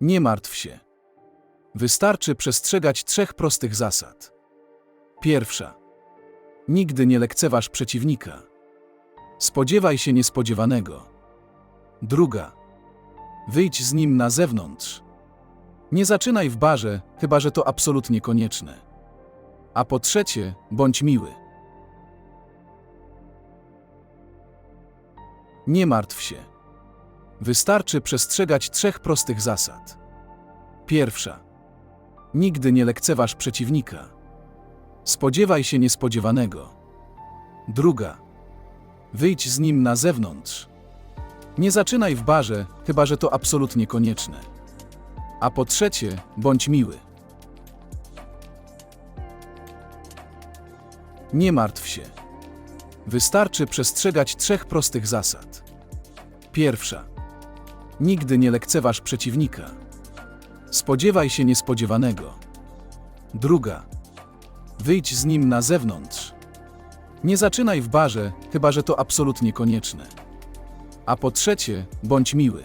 Nie martw się. Wystarczy przestrzegać trzech prostych zasad. Pierwsza. Nigdy nie lekceważ przeciwnika. Spodziewaj się niespodziewanego. Druga. Wyjdź z nim na zewnątrz. Nie zaczynaj w barze, chyba że to absolutnie konieczne. A po trzecie, bądź miły. Nie martw się. Wystarczy przestrzegać trzech prostych zasad. Pierwsza. Nigdy nie lekceważ przeciwnika. Spodziewaj się niespodziewanego. Druga. Wyjdź z nim na zewnątrz. Nie zaczynaj w barze, chyba że to absolutnie konieczne. A po trzecie, bądź miły. Nie martw się. Wystarczy przestrzegać trzech prostych zasad. Pierwsza. Nigdy nie lekceważ przeciwnika. Spodziewaj się niespodziewanego. Druga. Wyjdź z nim na zewnątrz. Nie zaczynaj w barze, chyba że to absolutnie konieczne. A po trzecie, bądź miły.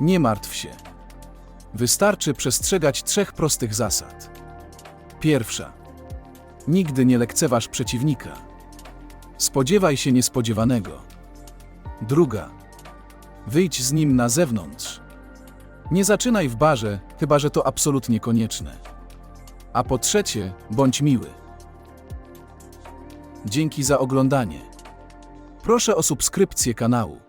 Nie martw się. Wystarczy przestrzegać trzech prostych zasad. Pierwsza. Nigdy nie lekceważ przeciwnika. Spodziewaj się niespodziewanego. Druga. Wyjdź z nim na zewnątrz. Nie zaczynaj w barze, chyba że to absolutnie konieczne. A po trzecie, bądź miły. Dzięki za oglądanie. Proszę o subskrypcję kanału.